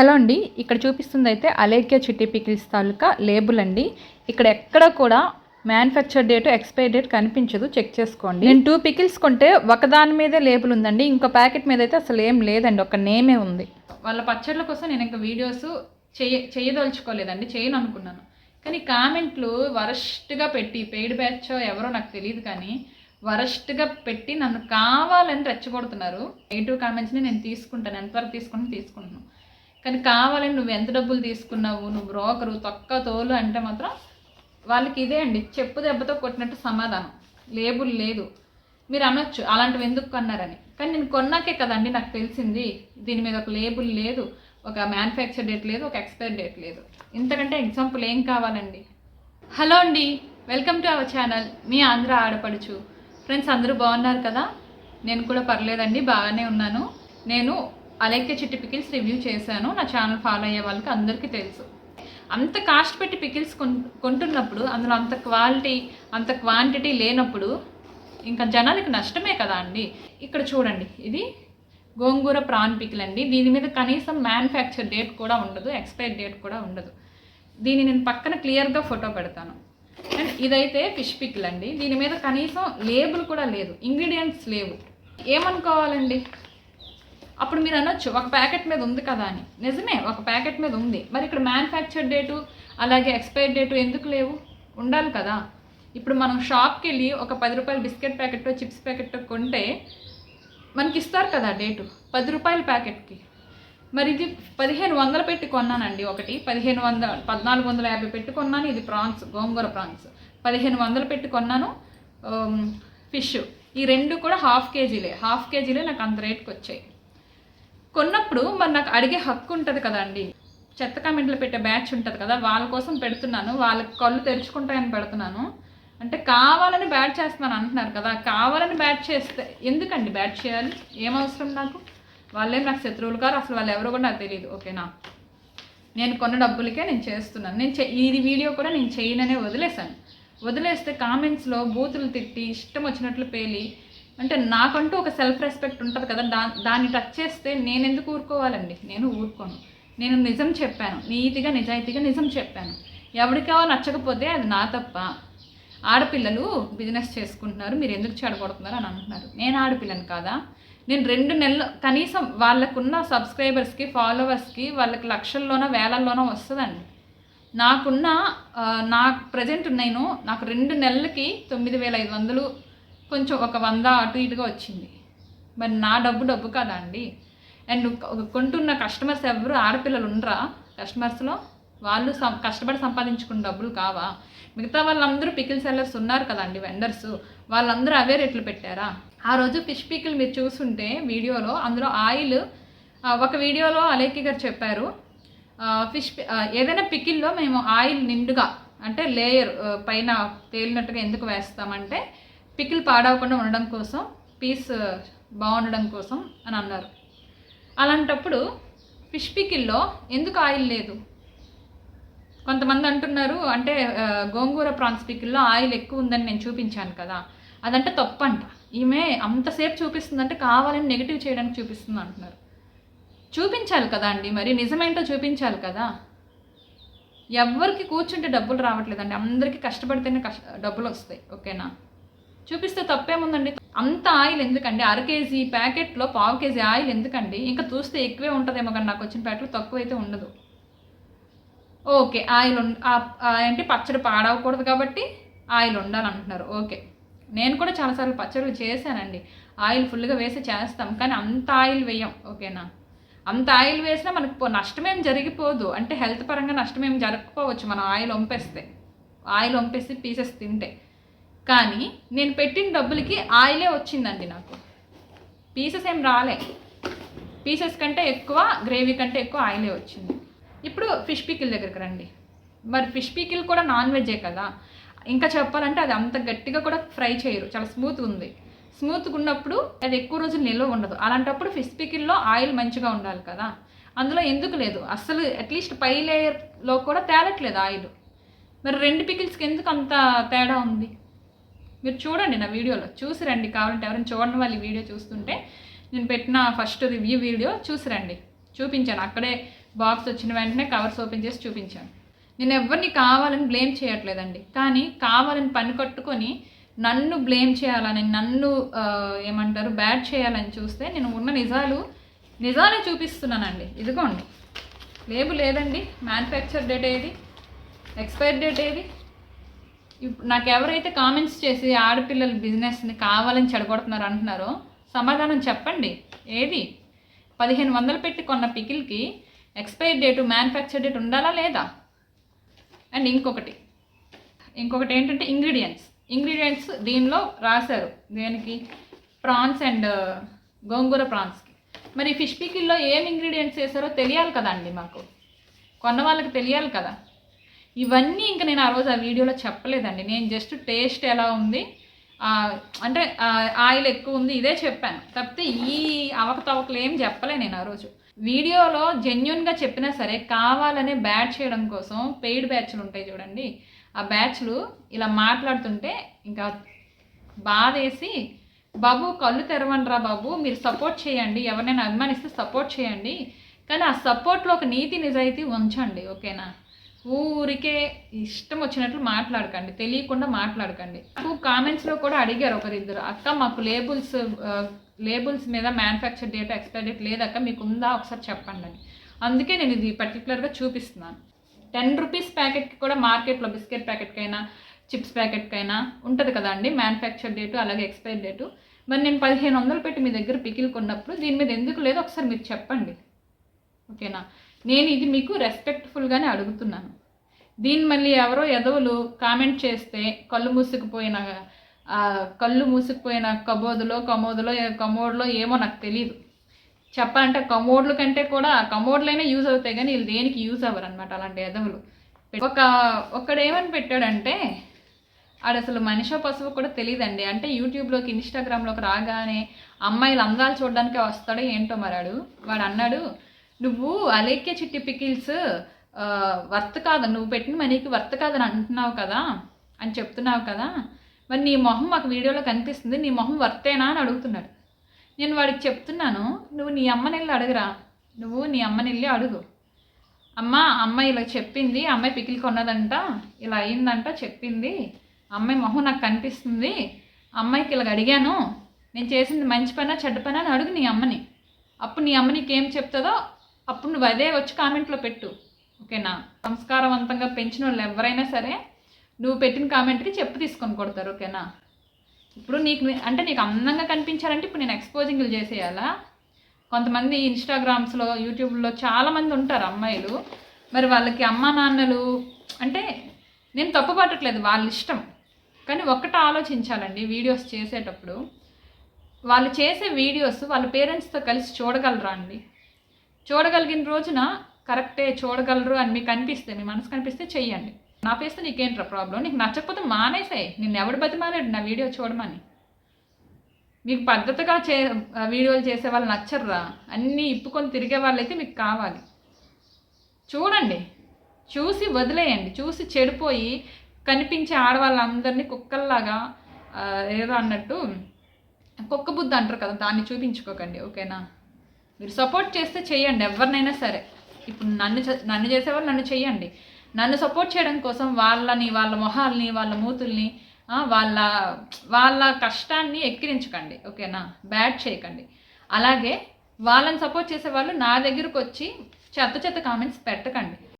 Hello అండి ఇక్కడ చూపిస్తుంది అయితే అలేఖ్య చిట్టి పికిల్స్ తాలూకా లేబుల్ అండి. ఇక్కడ ఎక్కడ కూడా మ్యానుఫ్యాక్చర్ డేట్ ఎక్స్పైరీ డేట్ కనిపించదు. చెక్ చేసుకోండి. నేను టూ పికిల్స్ కొంటే ఒకదాని మీదే లేబుల్ ఉందండి. ఇంకో ప్యాకెట్ మీద అయితే అసలు ఏం లేదండి. ఒక నేమే ఉంది. వాళ్ళ పచ్చళ్ళ కోసం నేను ఇంకా వీడియోస్ చేయ చేయదలుచుకోలేదండి. చేయను అనుకున్నాను. కానీ కామెంట్లు వరస్ట్గా పెట్టి పెయిడ్ బ్యాచ్ ఎవరో నాకు తెలియదు కానీ వరస్ట్గా పెట్టి నన్ను కావాలని రెచ్చగొడుతున్నారు. నెగిటివ్ కామెంట్స్ని నేను తీసుకుంటాను. ఎంతవరకు తీసుకుంటాను తీసుకుంటున్నాను. కానీ కావాలని నువ్వు ఎంత డబ్బులు తీసుకున్నావు నువ్వు బ్రోకరు తొక్క తోలు అంటే మాత్రం వాళ్ళకి ఇదే అండి. చెప్పు దెబ్బతో కొట్టినట్టు సమాధానం. లేబుల్ లేదు. మీరు అనొచ్చు. అలాంటివి ఎందుకు కొన్నారని కానీ నేను కొన్నాకే కదండి నాకు తెలిసింది. దీని మీద ఒక లేబుల్ లేదు. ఒక మ్యానుఫ్యాక్చర్ డేట్ లేదు. ఒక ఎక్స్పైర్ డేట్ లేదు. ఇంతకంటే ఎగ్జాంపుల్ ఏం కావాలండి? హలో అండి. Welcome to our channel. మీ ఆంధ్ర ఆడపడుచు. ఫ్రెండ్స్ అందరూ బాగున్నారు కదా? నేను కూడా పర్లేదండి. బాగానే ఉన్నాను. నేను అలైక్య చిట్టి పికిల్స్ రివ్యూ చేశాను. నా ఛానల్ ఫాలో అయ్యే వాళ్ళకి అందరికీ తెలుసు. అంత కాస్ట్ పెట్టి పికిల్స్ కొంటున్నప్పుడు అందులో అంత క్వాలిటీ అంత క్వాంటిటీ లేనప్పుడు ఇంకా జనాలకి నష్టమే కదా అండి. ఇక్కడ చూడండి ఇది గోంగూర ప్రాన్ పికిల్ అండి. దీని మీద కనీసం మ్యానుఫ్యాక్చర్ డేట్ కూడా ఉండదు ఎక్స్పైర్ డేట్ కూడా ఉండదు. దీన్ని నేను పక్కన క్లియర్గా ఫోటో పెడతాను. అండ్ ఇదైతే ఫిష్ పికిల్ అండి. దీని మీద కనీసం లేబుల్ కూడా లేదు. ఇంగ్రీడియంట్స్ లేవు. ఏమనుకోవాలండి? అప్పుడు మీరు అనొచ్చు ఒక ప్యాకెట్ మీద ఉంది కదా అని. నిజమే ఒక ప్యాకెట్ మీద ఉంది. మరి ఇక్కడ మ్యానుఫ్యాక్చర్ డేటు అలాగే ఎక్స్పైర్ డేటు ఎందుకు లేవు? ఉండాలి కదా. ఇప్పుడు మనం షాప్కి వెళ్ళి ఒక పది రూపాయల బిస్కెట్ ప్యాకెట్ చిప్స్ ప్యాకెట్ కొంటే మనకి ఇస్తారు కదా డేటు పది రూపాయల ప్యాకెట్కి. మరి ఇది పదిహేను వందలు పెట్టి కొన్నానండి ఒకటి. పదిహేను వందల పద్నాలుగు వందల యాభై పెట్టి కొన్నాను. ఇది ప్రాన్స్ గోంగూర ప్రాన్స్. పదిహేను వందలు పెట్టి కొన్నాను. ఫిష్. ఈ రెండు కూడా హాఫ్ కేజీలే. హాఫ్ కేజీలే నాకు అంత రేట్కి వచ్చాయి కొన్నప్పుడు మరి నాకు అడిగే హక్కు ఉంటుంది కదండి. చెత్త కామెంట్లు పెట్టే బ్యాచ్ ఉంటుంది కదా వాళ్ళ కోసం పెడుతున్నాను వాళ్ళకి కళ్ళు తెరుచుకుంటాయని పెడుతున్నాను. అంటే కావాలని బ్యాట్ చేస్తున్నాను అంటున్నారు కదా కావాలని బ్యాట్ చేస్తే ఎందుకండి బ్యాట్ చేయాలి? ఏమవసరం నాకు? వాళ్ళేం నాకు శత్రువులు కారు అసలు వాళ్ళు ఎవరో కూడా నాకు తెలియదు ఓకేనా? నేను కొన్న డబ్బులకే నేను చేస్తున్నాను. నేను చే ఇది వీడియో కూడా నేను చేయననే వదిలేశాను. వదిలేస్తే కామెంట్స్లో బూతులు తిట్టి ఇష్టం వచ్చినట్లు పేలి అంటే నాకంటూ ఒక సెల్ఫ్ రెస్పెక్ట్ ఉంటుంది కదా దా దాన్ని టచ్ చేస్తే నేను ఎందుకు ఊరుకోవాలండి? నేను ఊరుకోను. నేను నిజం చెప్పాను నీతిగా నిజాయితీగా నిజం చెప్పాను. ఎవరికో నచ్చకపోతే అది నా తప్ప. ఆడపిల్లలు బిజినెస్ చేసుకుంటున్నారు మీరు ఎందుకు చెడగొడుతున్నారు అని అంటున్నారు. నేను ఆడపిల్లని కాదా? నేను రెండు నెలలు కనీసం వాళ్ళకున్న సబ్స్క్రైబర్స్కి ఫాలోవర్స్కి వాళ్ళకి లక్షల్లోనో వేలల్లోనో వస్తుందండి. నాకున్న నా నాకు ప్రజెంట్ నేను నాకు రెండు నెలలకి తొమ్మిది వేల ఐదు వందలు కొంచెం ఒక వంద అటు ఇటుగా వచ్చింది. మరి నా డబ్బు డబ్బు కదా అండి అండ్ కొంటున్న కస్టమర్స్ ఎవరు ఆడపిల్లలు ఉండరా? కస్టమర్స్లో వాళ్ళు సం కష్టపడి సంపాదించుకున్న డబ్బులు కావా? మిగతా వాళ్ళందరూ పికిల్ సెల్లర్స్ ఉన్నారు కదండి వెండర్స్. వాళ్ళందరూ అవే రేట్లు పెట్టారా? ఆ రోజు ఫిష్ పికిల్ మీరు చూసుంటే వీడియోలో అందులో ఆయిల్ ఒక వీడియోలో అలేఖి గారు చెప్పారు. ఫిష్ ఏదైనా పికిల్లో మేము ఆయిల్ నిండుగా అంటే లేయర్ పైన తేలినట్టుగా ఎందుకు వేస్తామంటే పికిల్ పాడవకుండా ఉండడం కోసం పీస్ బాగుండడం కోసం అని అన్నారు. అలాంటప్పుడు ఫిష్ పికిల్లో ఎందుకు ఆయిల్ లేదు? కొంతమంది అంటున్నారు అంటే గోంగూర ప్రాన్స్ పికిల్లో ఆయిల్ ఎక్కువ ఉందని నేను చూపించాను కదా అదంటే తప్పంట. ఈమె అంతసేపు చూపిస్తుందంటే కావాలని నెగిటివ్ చేయడానికి చూపిస్తుంది అంటున్నారు. చూపించాలి కదా అండి మరి నిజమేంటో చూపించాలి కదా. ఎవరికి కూర్చుంటే డబ్బులు రావట్లేదండి అందరికీ కష్టపడితేనే కష్ట డబ్బులు వస్తాయి ఓకేనా? చూపిస్తే తప్పేముందండి? అంత ఆయిల్ ఎందుకండి? అర కేజీ ప్యాకెట్లో పావు కేజీ ఆయిల్ ఎందుకండి? ఇంకా చూస్తే ఎక్కువే ఉంటుందేమో కానీ నాకు వచ్చిన ప్యాకెట్లు తక్కువ అయితే ఉండదు. ఓకే ఆయిల్ ఉం ఏంటి? పచ్చడి పాడవకూడదు కాబట్టి ఆయిల్ ఉండాలంటున్నారు. ఓకే. నేను కూడా చాలాసార్లు పచ్చళ్ళు చేశానండి. ఆయిల్ ఫుల్గా వేసి చేస్తాం కానీ అంత ఆయిల్ వేయం. ఓకేనా? అంత ఆయిల్ వేసినా మనకు పో- నష్టమేం జరిగిపోదు. అంటే హెల్త్ పరంగా నష్టమేం జరగకపోవచ్చు మనం ఆయిల్ వంపేస్తే ఆయిల్ వంపేసి పీసెస్ తింటే. కానీ నేను పెట్టిన డబ్బులకి ఆయిలే వచ్చిందండి నాకు. పీసెస్ ఏం రాలే. పీసెస్ కంటే ఎక్కువ గ్రేవీ కంటే ఎక్కువ ఆయిలే వచ్చింది. ఇప్పుడు ఫిష్ పీకిల్ దగ్గరికి రండి. మరి ఫిష్ పీకిల్ కూడా నాన్ వెజ్జే కదా? ఇంకా చెప్పాలంటే అది అంత గట్టిగా కూడా ఫ్రై చేయరు. చాలా స్మూత్ ఉంది. స్మూత్గా ఉన్నప్పుడు అది ఎక్కువ రోజులు నిల్వ ఉండదు. అలాంటప్పుడు ఫిష్ పీకిల్లో ఆయిల్ మంచిగా ఉండాలి కదా? అందులో ఎందుకు లేదు? అసలు అట్లీస్ట్ పై లేయర్లో కూడా తేలట్లేదు ఆయిల్. మరి రెండు పికిల్స్కి ఎందుకు అంత తేడా ఉంది? మీరు చూడండి నా వీడియోలో. చూసి రండి. కావాలంటే ఎవరైనా చూడండి వాళ్ళు ఈ వీడియో చూస్తుంటే నేను పెట్టిన ఫస్ట్ రివ్యూ వీడియో చూసి రండి. చూపించాను. అక్కడే బాక్స్ వచ్చిన వెంటనే కవర్స్ ఓపెన్ చేసి చూపించాను. నేను ఎవరిని కావాలని బ్లేమ్ చేయట్లేదండి. కానీ కావాలని పని కట్టుకొని నన్ను బ్లేమ్ చేయాలని నన్ను ఏమంటారు బ్యాడ్ చేయాలని చూస్తే నేను ఉన్న నిజాలు నిజాలే చూపిస్తున్నానండి. ఇదిగోండి. లేబు లేదండి మ్యానుఫ్యాక్చర్ డేట్ ఏది? ఎక్స్పైర్ డేట్ ఏది? ఇప్పుడు నాకు ఎవరైతే కామెంట్స్ చేసి ఆడపిల్లల బిజినెస్ని కావాలని చెడగొడుతున్నారు అంటున్నారో సమాధానం చెప్పండి. ఏది? పదిహేను వందలు పెట్టి కొన్న పికిల్కి ఎక్స్పైర్ డేటు మ్యానుఫ్యాక్చర్ డేట్ ఉండాలా లేదా? అండ్ ఇంకొకటి ఇంకొకటి ఏంటంటే ఇంగ్రీడియంట్స్. ఇంగ్రీడియంట్స్ దీనిలో రాశారు. దేనికి? ప్రాన్స్ అండ్ గోంగూర ప్రాన్స్కి. మరి ఫిష్ పికిల్లో ఏం ఇంగ్రీడియంట్స్ వేసారో తెలియాలి కదా అండి మాకు. కొన్న వాళ్ళకి తెలియాలి కదా. ఇవన్నీ ఇంకా నేను ఆ రోజు ఆ వీడియోలో చెప్పలేదండి. నేను జస్ట్ టేస్ట్ ఎలా ఉంది అంటే ఆయిల్ ఎక్కువ ఉంది ఇదే చెప్పాను. తప్పితే ఈ అవకతవకలు ఏం చెప్పలే నేను ఆ రోజు. వీడియోలో జెన్యున్గా చెప్పినా సరే కావాలనే బ్యాచ్ చేయడం కోసం పెయిడ్ బ్యాచ్లు ఉంటాయి చూడండి. ఆ బ్యాచ్లు ఇలా మాట్లాడుతుంటే ఇంకా బాధేసి బాబు కళ్ళు తెరవండిరా బాబు మీరు సపోర్ట్ చేయండి. ఎవరినైనా అభిమానిస్తే సపోర్ట్ చేయండి. కానీ ఆ సపోర్ట్లో ఒక నీతి నిజాయితీ ఉంచండి ఓకేనా? ఊరికే ఇష్టం వచ్చినట్లు మాట్లాడకండి తెలియకుండా మాట్లాడకండి. నాకు కామెంట్స్లో కూడా అడిగారు ఒకరిద్దరు అక్క మాకు లేబుల్స్ లేబుల్స్ మీద మ్యానుఫ్యాక్చర్ డేట్ ఎక్స్పైర్ డేట్ లేదక్క మీకు ఉందా ఒకసారి చెప్పండి అని అందుకే నేను ఇది పర్టికులర్గా చూపిస్తున్నాను. టెన్ రూపీస్ ప్యాకెట్కి కూడా మార్కెట్లో బిస్కెట్ ప్యాకెట్కైనా చిప్స్ ప్యాకెట్కైనా ఉంటుంది కదా అండి మ్యానుఫ్యాక్చర్ డేటు అలాగే ఎక్స్పైర్ డేటు మరి నేను పదిహేను వందలు పెట్టి మీ దగ్గర పికిల్ కొన్నప్పుడు దీని మీద ఎందుకు లేదో? ఒకసారి మీరు చెప్పండి. ఓకేనా? నేను ఇది మీకు రెస్పెక్ట్ఫుల్గానే అడుగుతున్నాను. దీన్ని మళ్ళీ ఎవరో ఎదవులు కామెంట్ చేస్తే కళ్ళు మూసుకుపోయిన కళ్ళు మూసుకుపోయిన కబోదులో కమోదులో కమోడ్లో ఏమో నాకు తెలియదు చెప్పాలంటే కమోడ్ల కంటే కూడా కమోడ్లైనా యూజ్ అవుతాయి కానీ వీళ్ళు దేనికి యూజ్ అవ్వరు అనమాట అలాంటి ఎదవులు ఒక ఒక్కడేమని పెట్టాడంటే ఆడు అసలు మనిషో పశువు కూడా తెలియదండి అంటే యూట్యూబ్లోకి ఇన్స్టాగ్రామ్లోకి రాగానే అమ్మాయిలు అందాలు చూడడానికే వస్తాడో ఏంటో మరాడు వాడు అన్నాడు నువ్వు అలేఖ్య చిట్టి పికిల్స్ వర్త్ కాదు నువ్వు పెట్టిన మనీకి వర్త్ కాదని అంటున్నావు కదా అని చెప్తున్నావు కదా మరి నీ మొహం మాకు వీడియోలో కనిపిస్తుంది నీ మొహం వర్తేనా అని అడుగుతున్నాడు. నేను వాడికి చెప్తున్నాను నువ్వు నీ అమ్మని వెళ్ళి అడుగురా నువ్వు నీ అమ్మని వెళ్ళి అడుగు. అమ్మ అమ్మాయి ఇలా చెప్పింది అమ్మాయి పికిల్ కొన్నదంట ఇలా అయిందంట చెప్పింది అమ్మాయి మొహం నాకు కనిపిస్తుంది అమ్మాయికి ఇలా అడిగాను నేను చేసింది మంచి పనా చెడ్డ పనా అని అడుగు నీ అమ్మని. అప్పుడు నీ అమ్మ నీకేం చెప్తుందో అప్పుడు నువ్వు అదే వచ్చి కామెంట్లో పెట్టు ఓకేనా? సంస్కారవంతంగా పెంచిన వాళ్ళు ఎవరైనా సరే నువ్వు పెట్టిన కామెంట్కి చెప్పు తీసుకొని కొడతారు ఓకేనా? ఇప్పుడు నీకు అంటే నీకు అందంగా కనిపించాలంటే ఇప్పుడు నేను ఎక్స్పోజింగ్లు చేసేయాలా? కొంతమంది ఇన్స్టాగ్రామ్స్లో యూట్యూబ్లో చాలామంది ఉంటారు అమ్మాయిలు. మరి వాళ్ళకి అమ్మ నాన్నలు అంటే నేను తప్పు పట్టట్లేదు వాళ్ళ ఇష్టం. కానీ ఒక్కట ఆలోచించాలండి వీడియోస్ చేసేటప్పుడు. వాళ్ళు చేసే వీడియోస్ వాళ్ళ పేరెంట్స్తో కలిసి చూడగలరా అండి? చూడగలిగిన రోజున కరెక్టే చూడగలరు అని మీకు అనిపిస్తే మీ మనసు కనిపిస్తే చెయ్యండి. నా పేస్తే నీకేంట్రా ప్రాబ్లం? నీకు నచ్చకపోతే మానేసాయి. నిన్ను ఎవడు బతిమాలాడు నా వీడియో చూడమని? మీకు పద్ధతిగా చే వీడియోలు చేసే వాళ్ళు నచ్చర్రా? అన్నీ ఇప్పుకొని తిరిగే వాళ్ళైతే మీకు కావాలి. చూడండి. చూసి వదిలేయండి. చూసి చెడిపోయి కనిపించే ఆడవాళ్ళందరినీ కుక్కల్లాగా ఏదో అన్నట్టు కుక్క బుద్ధి అంటారు కదా దాన్ని చూపించుకోకండి. ఓకేనా? మీరు సపోర్ట్ చేస్తే చేయండి ఎవరినైనా సరే. ఇప్పుడు నన్ను చే- నన్ను చేసేవాళ్ళు నన్ను చేయండి. నన్ను సపోర్ట్ చేయడం కోసం వాళ్ళని వాళ్ళ మొహాల్ని వాళ్ళ మూతుల్ని వాళ్ళ వాళ్ళ కష్టాన్ని ఎక్కిరించకండి ఓకేనా? బ్యాడ్ చేయకండి. అలాగే వాళ్ళని సపోర్ట్ చేసే వాళ్ళు నా దగ్గరకు వచ్చి చెత్త చెత్త కామెంట్స్ పెట్టకండి.